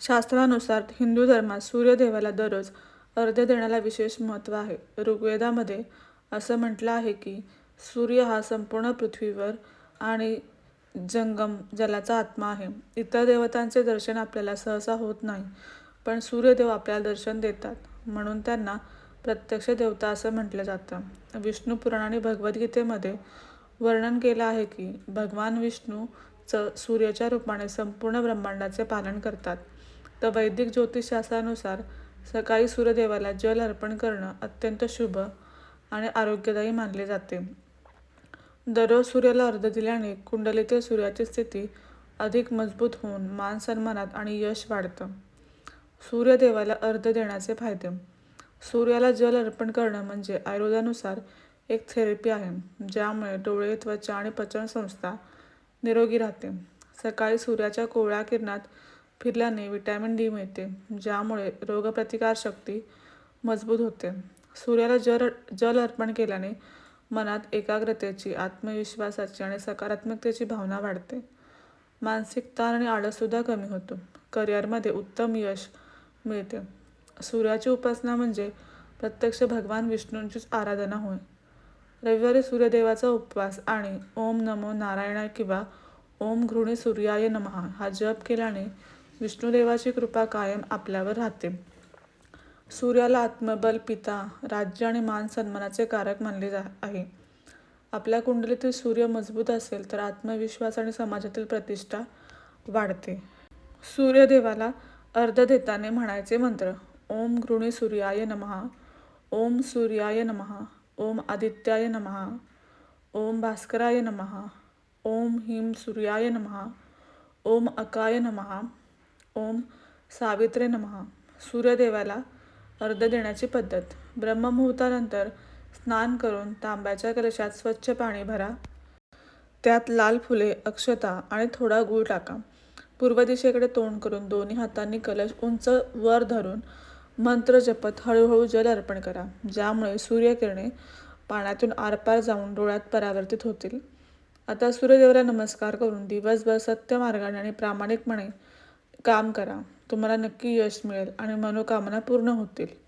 शास्त्रानुसार हिंदू धर्मात सूर्यदेवाला दररोज अर्ध देण्याला विशेष महत्त्व आहे. ऋग्वेदामध्ये असं म्हटलं आहे की, सूर्य हा संपूर्ण पृथ्वीवर आणि जंगम जलाचा आत्मा आहे. इतर देवतांचे दर्शन आपल्याला सहसा होत नाही, पण सूर्यदेव आपल्याला दर्शन देतात, म्हणून त्यांना प्रत्यक्ष देवता असं म्हटलं जातं. विष्णू पुराण आणि भगवद्गीतेमध्ये वर्णन केलं आहे की, भगवान विष्णू च सूर्याच्या रूपाने संपूर्ण ब्रह्मांडाचे पालन करतात. तर वैदिक ज्योतिषशास्त्रानुसार सकाळी सूर्यदेवाला जल अर्पण करणं अत्यंत शुभ आणि आरोग्यदायी मानले जाते. दररोज सूर्याला अर्ध दिल्याने कुंडलीतील सूर्याची स्थिती अधिक मजबूत होऊन मान-सन्मानात आणि यश वाढतं. सूर्यदेवाला अर्ध देण्याचे फायदे सूर्याला जल अर्पण करणं म्हणजे आयुर्वेदानुसार एक थेरपी आहे, ज्यामुळे डोळे, त्वचा आणि पचनसंस्था निरोगी राहते. सकाळी सूर्याच्या कोवळ्या किरणात फिरल्याने व्हिटॅमिन डी मिळते, ज्यामुळे रोगप्रतिकारशक्ती मजबूत होते. सूर्याला जल अर्पण केल्याने मनात एकाग्रतेची, आत्मविश्वासाची आणि सकारात्मकतेची भावना वाढते. मानसिक ताण आणि आळससुद्धा कमी होतो. करिअरमध्ये उत्तम यश मिळते. सूर्याची उपासना म्हणजे प्रत्यक्ष भगवान विष्णूंचीच आराधना होय. रविवारी सूर्यदेवाचा उपवास आणि ओम नमो नारायणा किंवा ओम घृणे सूर्याय नमः हा जप केल्याने विष्णुदेवाची कृपा कायम आपल्यावर राहते. सूर्याला आत्मबल, पिता, राज्य आणि मान-सन्मानाचे कारक मानले जा आहे. आपल्या कुंडलीतील सूर्य मजबूत असेल तर आत्मविश्वास आणि समाजातील प्रतिष्ठा वाढते. सूर्यदेवाला अर्ध देताने म्हणायचे मंत्र ओम घृणे सूर्याय नमः ओम सूर्याय नमः ओम आदित्याय नमः। ओम भास्कराय नमः। ओम ह्रीं सूर्याय नमः। ओम अकाय नमः। ओम सावित्रे नमः। सूर्यदेवाला अर्ध देण्याची पद्धत। ब्रह्ममुहूर्तानंतर स्नान करून तांब्याच्या कलशात स्वच्छ पाणी भरा. त्यात लाल फुले, अक्षता आणि थोडा गूळ टाका. पूर्व दिशेकडे तोंड करून दोन्ही हातांनी कलश उंच वर धरून मंत्र जपत हळूहळू जल अर्पण करा, ज्यामुळे सूर्यकिरणे पाण्यातून आरपार जाऊन डोळ्यात परावर्तित होतील. आता सूर्यदेवाला नमस्कार करून दिवसभर सत्य मार्गाने आणि प्रामाणिकपणे काम करा. तुम्हाला नक्की यश मिळेल आणि मनोकामना पूर्ण होतील.